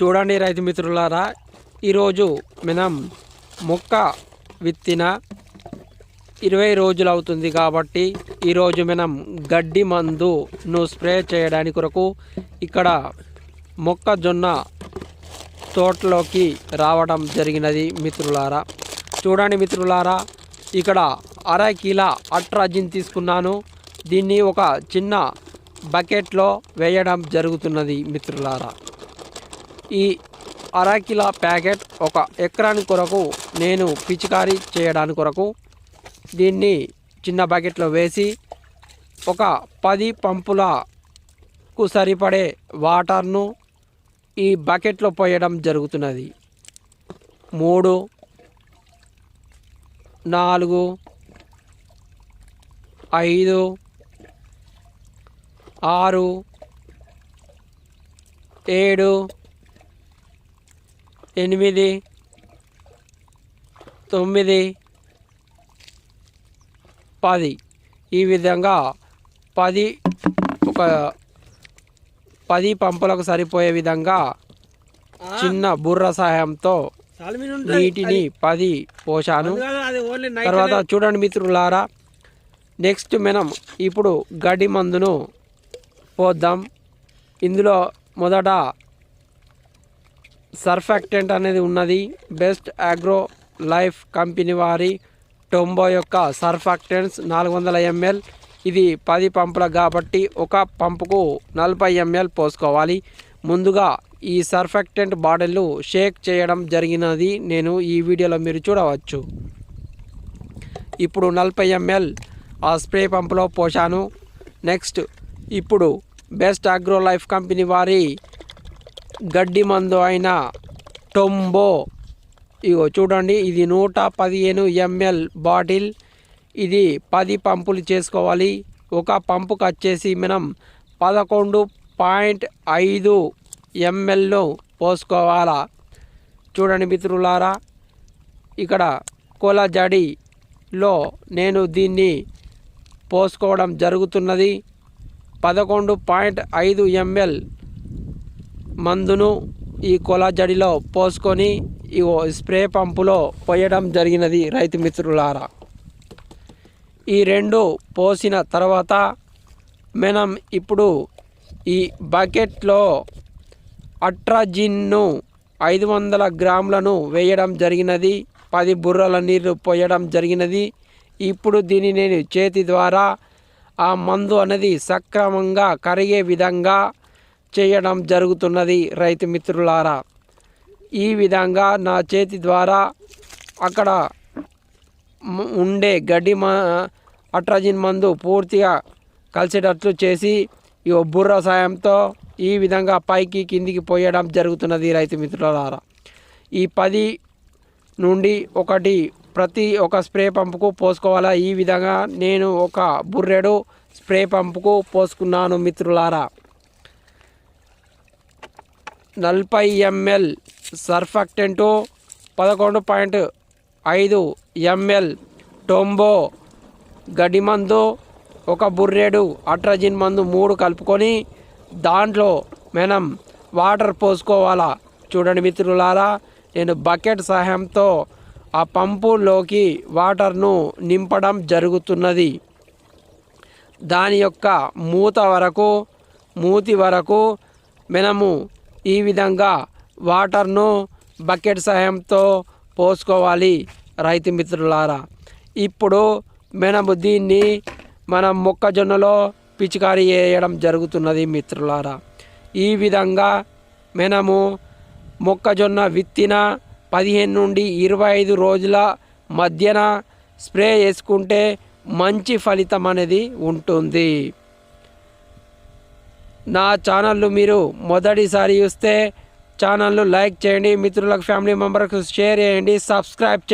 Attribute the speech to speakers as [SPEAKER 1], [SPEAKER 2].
[SPEAKER 1] చూడండి రైతు మిత్రులారా ఈరోజు మనం మొక్క విత్తిన ఇరవై రోజులు అవుతుంది కాబట్టి ఈరోజు మనం గడ్డి మందును స్ప్రే చేయడానికి కొరకు ఇక్కడ మొక్కజొన్న తోటలోకి రావడం జరిగినది మిత్రులారా. చూడండి మిత్రులారా ఇక్కడ అర కిలో అట్రాజిన్ తీసుకున్నాను. దీన్ని ఒక చిన్న బకెట్లో వేయడం జరుగుతున్నది మిత్రులారా. ఈ అరకిల ప్యాకెట్ ఒక ఎకరాని కొరకు నేను పిచికారీ చేయడానికి కొరకు దీన్ని చిన్న బకెట్లో వేసి ఒక పది పంపులకు సరిపడే వాటర్ను ఈ బకెట్లో పోయడం జరుగుతున్నది. మూడు నాలుగు ఐదు ఆరు ఏడు ఎనిమిది తొమ్మిది పది. ఈ విధంగా పది ఒక పది పంపులకు సరిపోయే విధంగా చిన్న బుర్ర సహాయంతో నీటిని పది పోశాను. తర్వాత చూడండి మిత్రులారా నెక్స్ట్ మనం ఇప్పుడు గడ్డి మందును పోద్దాం. ఇందులో మొదట సర్ఫాక్టెంట్ అనేది ఉన్నది. బెస్ట్ అగ్రో లైఫ్ కంపెనీ వారి టొంబో యొక్క సర్ఫాక్టెంట్స్ నాలుగు వందల ఎంఎల్. ఇది పది పంపుల కాబట్టి ఒక పంపుకు నలభై ఎంఎల్ పోసుకోవాలి. ముందుగా ఈ సర్ఫాక్టెంట్ బాటిల్ను షేక్ చేయడం జరిగినది నేను ఈ వీడియోలో మీరు చూడవచ్చు. ఇప్పుడు నలభై ఎంఎల్ ఆ స్ప్రే పంపులో పోశాను. నెక్స్ట్ ఇప్పుడు బెస్ట్ అగ్రో లైఫ్ కంపెనీ వారి గడ్డి మందు అయిన టొంబో. ఇగో చూడండి ఇది నూట పదిహేను ఎంఎల్ బాటిల్. ఇది పది పంపులు చేసుకోవాలి. ఒక పంపుకు వచ్చేసి మనం పదకొండు పాయింట్ ఐదు ఎంఎల్ను పోసుకోవాలా? చూడండి మిత్రులారా ఇక్కడ కోలజడిలో నేను దీన్ని పోసుకోవడం జరుగుతున్నది. పదకొండు పాయింట్ ఐదు ఎంఎల్ మందును ఈ కొలజడిలో పోసుకొని ఈ స్ప్రే పంపులో పోయడం జరిగినది రైతు మిత్రులారా. ఈ రెండు పోసిన తర్వాత మనం ఇప్పుడు ఈ బకెట్లో అట్రాజిన్ను ఐదు వందల గ్రాములను వేయడం జరిగినది పది బుర్రల నీరు పోయడం జరిగినది. ఇప్పుడు దీన్ని నేను చేతి ద్వారా ఆ మందు అనేది సక్రమంగా కరిగే విధంగా చేయడం జరుగుతున్నది రైతు మిత్రులారా. ఈ విధంగా నా చేతి ద్వారా అక్కడ ఉండే గడ్డి మా అట్రాజిన్ మందు పూర్తిగా కలిసేటట్లు చేసి ఈ బుర్ర సాయంతో ఈ విధంగా పైకి కిందికి పోయడం జరుగుతున్నది రైతు మిత్రులారా. ఈ పది నుండి ఒకటి ప్రతి ఒక స్ప్రే పంపుకు పోసుకోవాలా? ఈ విధంగా నేను ఒక బుర్రెడు స్ప్రే పంపుకు పోసుకున్నాను మిత్రులారా. నలభై ఎంఎల్ సర్ఫాక్టెంటు పదకొండు పాయింట్ ఐదు ఎంఎల్ టొంబో గడ్డి మందు ఒక బుర్రేడు అట్రజిన్ మందు మూడు కలుపుకొని దాంట్లో మనం వాటర్ పోసుకోవాలా? చూడండి మిత్రులారా నేను బకెట్ సహాయంతో ఆ పంపులోకి వాటర్ను నింపడం జరుగుతున్నది. దాని యొక్క మూత వరకు మూతి వరకు మనము ఈ విధంగా వాటర్ను బకెట్ సహాయంతో పోసుకోవాలి రైతు మిత్రులారా. ఇప్పుడు మనము దీన్ని మనం మొక్కజొన్నలో పిచికారీ చేయడం జరుగుతున్నది మిత్రులారా. ఈ విధంగా మనము మొక్కజొన్న విత్తిన పదిహేను నుండి ఇరవై ఐదు రోజుల మధ్యన స్ప్రే చేసుకుంటే మంచి ఫలితం అనేది ఉంటుంది. నా ఛానల్ను మీరు మొదటిసారి చూస్తే ఛానల్ను లైక్ చేయండి మిత్రులకు ఫ్యామిలీ మెంబర్కు షేర్ చేయండి సబ్స్క్రైబ్ చేయండి.